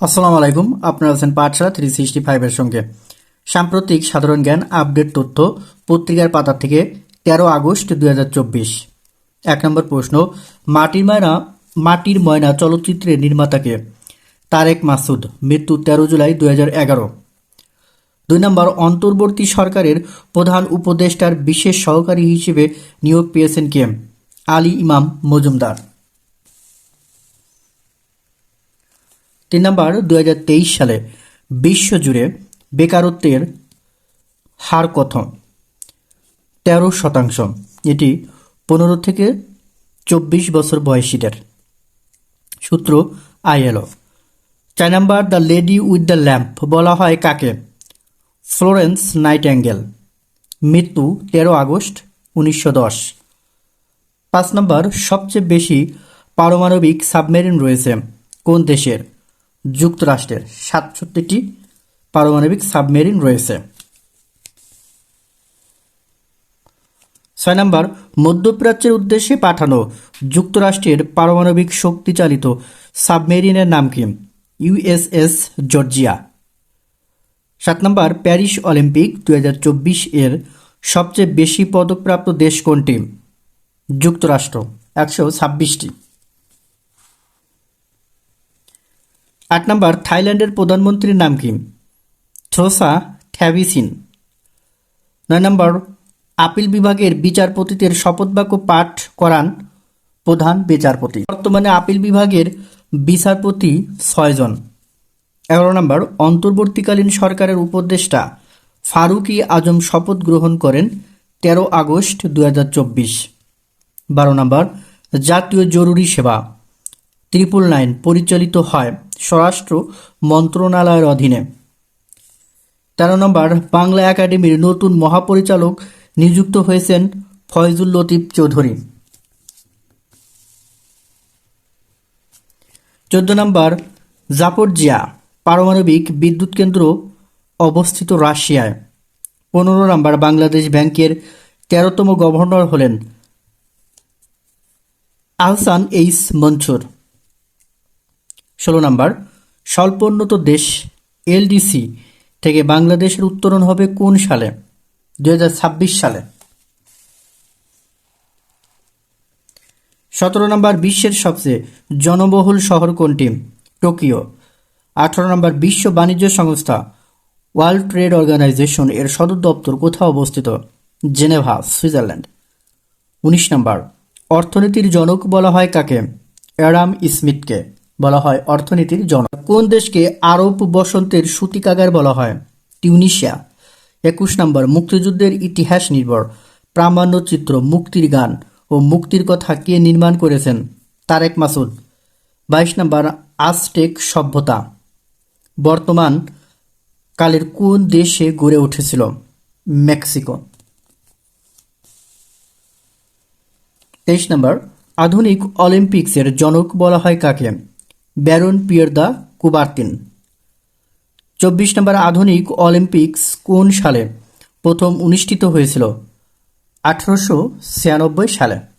আসসালামু আলাইকুম, আপনারা আছেন পাঠশালা থ্রি সিক্সটি ফাইভের সঙ্গে। সাম্প্রতিক সাধারণ জ্ঞান আপডেট তথ্য পত্রিকার পাতা থেকে তেরো আগস্ট দুই এক নম্বর প্রশ্ন, মাটির ময়না মাটির ময়না চলচ্চিত্রের নির্মাতাকে তারেক মাসুদ, মৃত্যু তেরো জুলাই দুই এগারো। দুই নম্বর, অন্তর্বর্তী সরকারের প্রধান উপদেষ্টার বিশেষ সহকারী হিসেবে নিয়োগ পেয়েছেন কে? আলী ইমাম মজুমদার। তিন নম্বর দু হাজার তেইশ সালে বিশ্বজুড়ে বেকারত্বের হার কত? তেরো শতাংশ এটি পনেরো থেকে চব্বিশ বছর বয়সীদের। সূত্র আইএলও। চার number the lady with the lamp বলা হয় কাকে? ফ্লোরেন্স নাইট অ্যাঙ্গেল মৃত্যু তেরো আগস্ট উনিশশো দশ। পাঁচ নম্বর, সবচেয়ে বেশি পারমাণবিক সাবমেরিন রয়েছে কোন দেশের? যুক্তরাষ্ট্রের সাতষট্টিটি পারমাণবিক সাবমেরিন রয়েছে। ছয় নম্বর, মধ্যপ্রাচ্যের উদ্দেশ্যে পাঠানো যুক্তরাষ্ট্রের পারমাণবিক শক্তিচালিত সাবমেরিনের নাম কি? USS Georgia. সাত নম্বর, প্যারিস অলিম্পিক দু হাজার চব্বিশ এর সবচেয়ে বেশি পদকপ্রাপ্ত দেশ কোনটি? যুক্তরাষ্ট্র, একশো ছাব্বিশটি। আট নম্বর, থাইল্যান্ডের প্রধানমন্ত্রীর নাম কি? থ্রোসা থ্যাভিসিন। নয় নম্বর, আপিল বিভাগের বিচারপতিদের শপথবাক্য পাঠ করান প্রধান বিচারপতি। বর্তমানে আপিল বিভাগের বিচারপতি ছয়জন। এগারো নম্বর, অন্তর্বর্তীকালীন সরকারের উপদেষ্টা ফারুকি আজম শপথ গ্রহণ করেন তেরো আগস্ট দু হাজার চব্বিশ। বারো নম্বর, জাতীয় জরুরি সেবা, ত্রিপুল নাইন পরিচালিত হয় স্বরাষ্ট্র মন্ত্রণালয়ের অধীনে। তেরো নম্বর, বাংলা একাডেমির নতুন মহাপরিচালক নিযুক্ত হয়েছেন ফয়জুল লতিফ চৌধুরী। চোদ্দ নম্বর জাপরজিয়া পারমাণবিক বিদ্যুৎ কেন্দ্র অবস্থিত রাশিয়ায়। পনেরো নম্বর, বাংলাদেশ ব্যাংকের তেরোতম গভর্নর হলেন আহসান এইস মনসুর। ষোলো নম্বর, স্বল্পোন্নত দেশ এলডিসি থেকে বাংলাদেশের উত্তরণ হবে কোন সালে? দুই হাজার ছাব্বিশ সালে। সতেরো নম্বর, বিশ্বের সবচেয়ে জনবহুল শহর কোনটি? টোকিও। আঠারো নম্বর, বিশ্ব বাণিজ্য সংস্থা ওয়ার্ল্ড ট্রেড অর্গানাইজেশন এর সদর দপ্তর কোথাও অবস্থিত? Geneva, Switzerland. উনিশ নম্বর, অর্থনীতির জনক বলা হয় কাকে? অ্যাডাম স্মিথকে। বলা হয়, অর্থনীতির জনক। কোন দেশকে আরব বসন্তের সূতিকাগার বলা হয়? টিউনিশিয়া। একুশ নম্বর, মুক্তিযুদ্ধের ইতিহাস নির্ভর। প্রামাণ্য চিত্র, মুক্তির গান ও মুক্তির কথা কে নির্মাণ করেছেন? তারেক মাসুদ। বাইশ নম্বর, আজটেক সভ্যতা। বর্তমান কালের কোন দেশে গড়ে উঠেছিল? মেক্সিকো। তেইশ নম্বর, আধুনিক অলিম্পিক্সের জনক বলা হয় কাকে? Baron Pierre de Coubertin. চব্বিশ নম্বর আধুনিক অলিম্পিক্স কোন সালে প্রথম অনুষ্ঠিত হয়েছিল? আঠারোশো ছিয়ানব্বই সালে।